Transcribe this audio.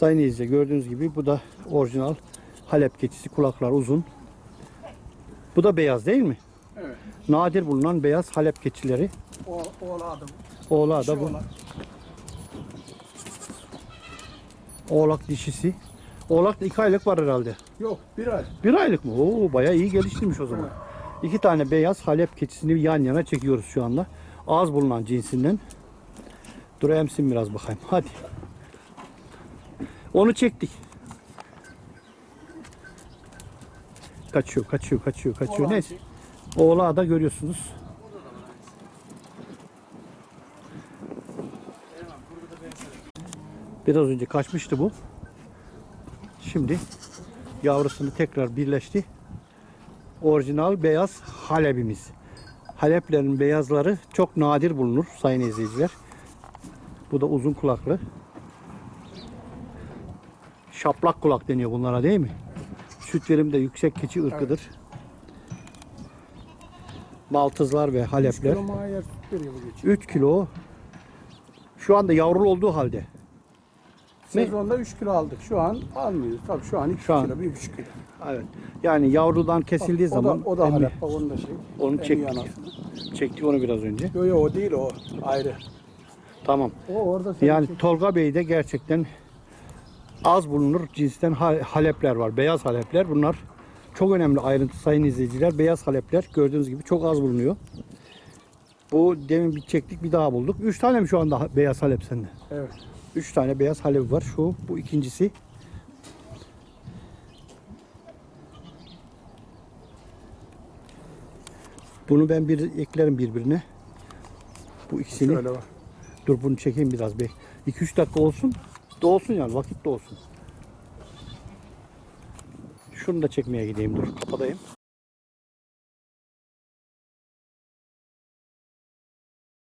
Sayın izleyiciler gördüğünüz gibi bu da orijinal Halep keçisi. Kulaklar uzun. Bu da beyaz değil mi? Evet. Nadir bulunan beyaz Halep keçileri. O, Dişi da bu. oğlak. Oğlak dişisi. Oğlak da iki aylık var herhalde. Yok bir ay. Bir aylık mı? Oo bayağı iyi geliştirmiş o zaman. Evet. İki tane beyaz Halep keçisini yan yana çekiyoruz şu anda. Az bulunan cinsinden. Dur emsin biraz bakayım. Hadi. Onu çektik. Kaçıyor, kaçıyor, kaçıyor, kaçıyor. Oğlan Neyse. Oğlağı da görüyorsunuz. Biraz önce kaçmıştı bu. Şimdi yavrusunu tekrar birleşti. Orijinal beyaz Halep'imiz. Haleplerin beyazları çok nadir bulunur sayın izleyiciler. Bu da uzun kulaklı. Şaplak kulak deniyor bunlara değil mi? Süt verimi de yüksek keçi ırkıdır. Maltızlar ve Halepler. Kilo mahyer süt veriyor bu geçiyor. 3 kilo. Şu anda yavrulu olduğu halde. Sezonda 3 kilo aldık. Şu an almıyoruz. Tabii şu an 2 Şu an. kilo, 1,5 kilo. Evet. Yani yavrudan kesildiği Bak, zaman o da, o da emmi- Halep. Bak onun da şey. Onu çektik. anasını. çektik onu biraz önce. Yo yo o değil o. Ayrı. Tamam. O orada Yani çek- Tolga Bey'de gerçekten az bulunur cinsten ha- halepler var. Beyaz halepler. Bunlar çok önemli ayrıntı sayın izleyiciler. Beyaz halepler gördüğünüz gibi çok az bulunuyor. Bu demin bir çektik bir daha bulduk. Üç tane mi şu anda beyaz halep sende? Evet. Üç tane beyaz halep var. Şu bu ikincisi. Bunu ben bir eklerim birbirine. Bu ikisini. Şöyle var. Dur bunu çekeyim biraz bey. 2-3 dakika olsun. Dolsun yani vakit dolsun. Şunu da çekmeye gideyim dur. Kapatayım.